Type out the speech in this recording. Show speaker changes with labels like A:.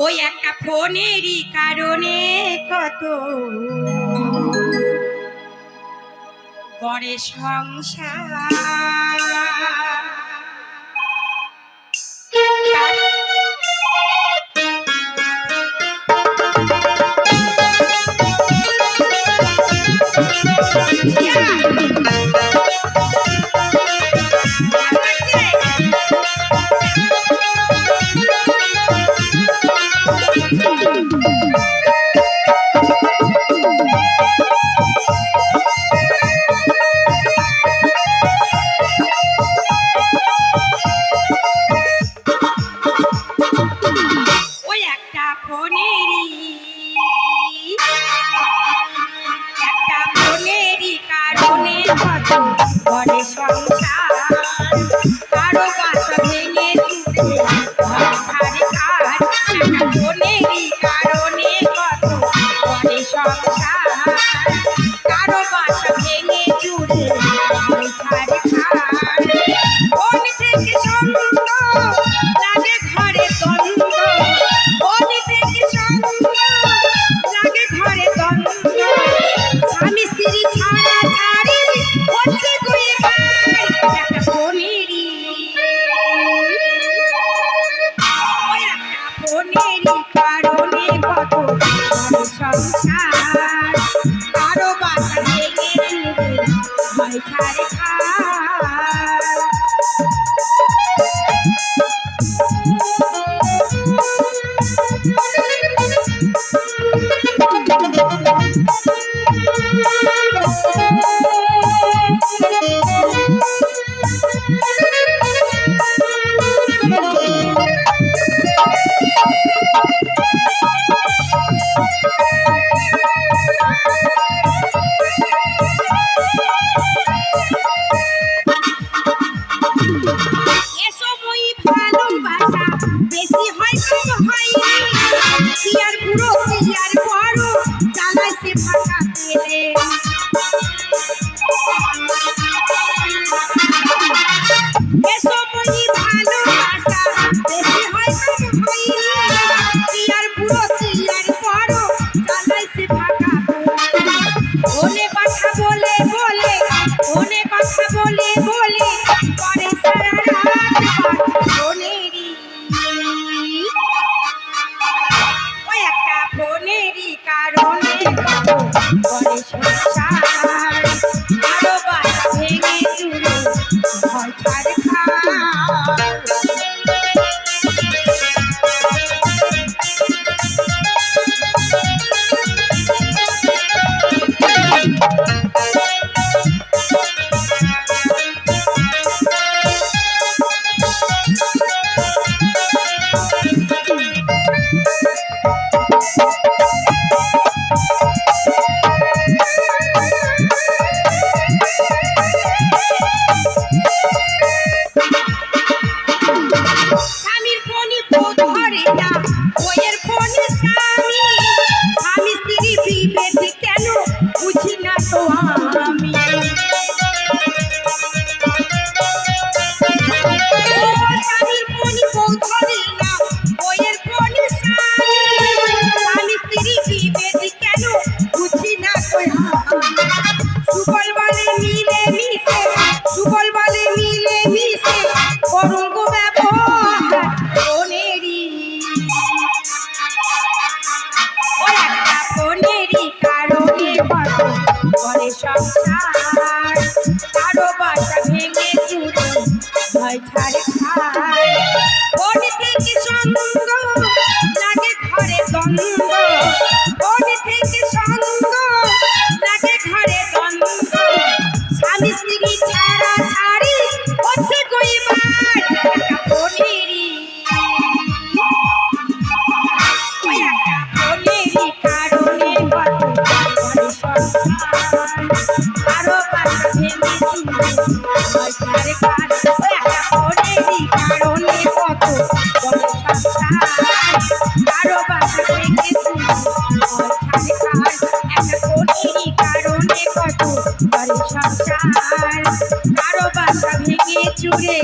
A: ওই একটা ফোনেরই কারণে কত গড়ে সংসার। মনেরই একটা মনেরই কারণে কত Thank you. কি বুড়ো কি আর বড়? চালাইছে ফাঁকা তেলে এসো মনি বুড়ো, কি আর বড়? চালাইছে ফাঁকা বলে বলে বলে অনেক কথা বলে বলে আশায় কারও ছাড়ে খায় ওর কি সঙ্গ লাগে ঘরে দ্বন্দ্ব আশা ভেঙে চুরে।